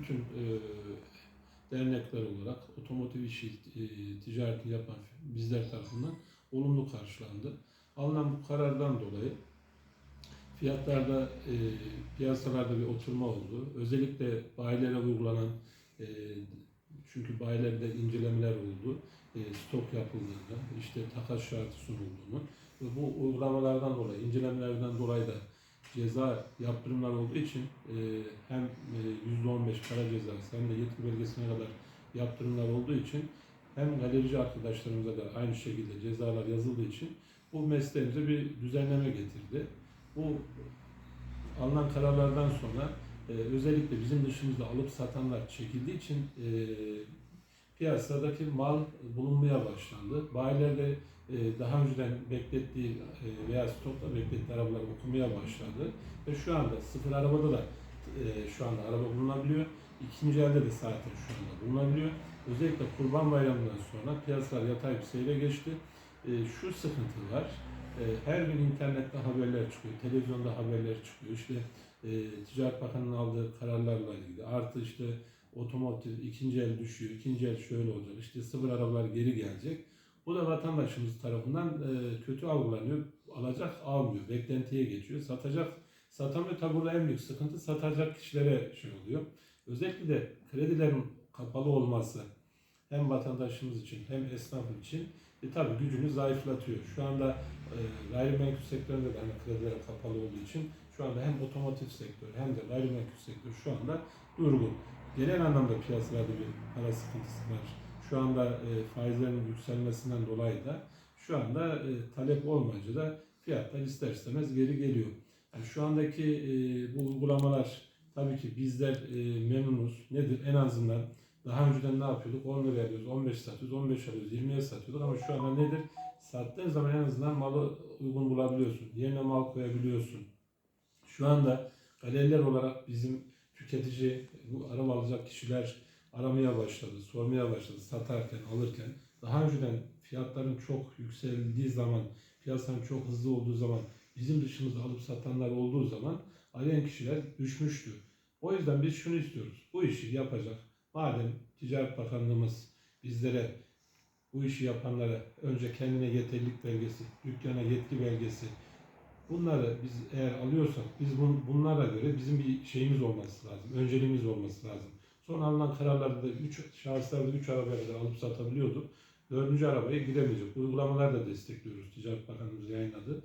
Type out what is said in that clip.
bütün e, dernekler olarak otomotiv işi e, ticaretini yapan bizler tarafından olumlu karşılandı. Alınan bu karardan dolayı fiyatlarda e, piyasalarda bir oturma oldu. Özellikle bayilere uygulanan e, çünkü bayilerde incelemeler oldu. E, stok yapıldığında, işte takas şartı sunulduğunu bu uygulamalardan dolayı, incelemelerden dolayı da ceza yaptırımlar olduğu için e, hem e, %15 para cezası hem de yetki belgesine kadar yaptırımlar olduğu için hem galerici arkadaşlarımıza da aynı şekilde cezalar yazıldığı için bu mesleğimize bir düzenleme getirdi. Bu alınan kararlardan sonra e, özellikle bizim dışımızda alıp satanlar çekildiği için e, piyasadaki mal bulunmaya başlandı. Bayilerde e, daha önceden beklettiği e, veya stokta beklettiği arabalar okumaya başladı. Ve şu anda sıfır arabada da e, şu anda araba bulunabiliyor. İkinci elde de zaten şu anda bulunabiliyor. Özellikle Kurban Bayramı'ndan sonra piyasalar yatay bir seyre geçti. E, şu sıkıntı var. E, her gün internette haberler çıkıyor, televizyonda haberler çıkıyor. İşte Ticaret Bakanı'nın aldığı kararlarla ilgili. Artı işte otomotiv ikinci el düşüyor, ikinci el şöyle olacak, işte sıfır arabalar geri gelecek. Bu da vatandaşımız tarafından e, kötü algılanıyor. Alacak almıyor, beklentiye geçiyor. Satacak satamıyor. Tabi burada en büyük sıkıntı satacak kişilere şey oluyor. Özellikle de kredilerin kapalı olması hem vatandaşımız için hem esnaf için e, tabii gücünü zayıflatıyor. Şu anda e, gayrimenkul sektöründe de hani krediler kapalı olduğu için şu anda hem otomotiv sektör hem de gayrimenkul sektör şu anda durgun. Genel anlamda piyasalarda bir para sıkıntısı var. Şu anda e, faizlerin yükselmesinden dolayı da şu anda e, talep olmayınca da fiyatlar ister istemez geri geliyor. Yani şu andaki e, bu uygulamalar tabii ki bizler e, memnunuz. Nedir? En azından daha önceden ne yapıyorduk? 10 liraya alıyoruz, 15 satıyoruz, 15 alıyoruz, 20'ye satıyorduk ama şu anda nedir? Sattığın zaman en azından malı uygun bulabiliyorsun. Yerine mal koyabiliyorsun. Şu anda galeriler olarak bizim tüketici, bu araba alacak kişiler aramaya başladı, sormaya başladı satarken, alırken. Daha önceden fiyatların çok yükseldiği zaman, piyasanın çok hızlı olduğu zaman, bizim dışımızda alıp satanlar olduğu zaman arayan kişiler düşmüştü. O yüzden biz şunu istiyoruz. Bu işi yapacak. Madem Ticaret Bakanlığımız bizlere bu işi yapanlara önce kendine yeterlilik belgesi, dükkana yetki belgesi, bunları biz eğer alıyorsak biz bun, bunlara göre bizim bir şeyimiz olması lazım. Önceliğimiz olması lazım. Son alınan kararlarda 3 şahıslarda 3 arabaya kadar alıp satabiliyorduk. Dördüncü arabaya giremeyecek. Uygulamalar da destekliyoruz. Ticaret Bakanlığımız yayınladı.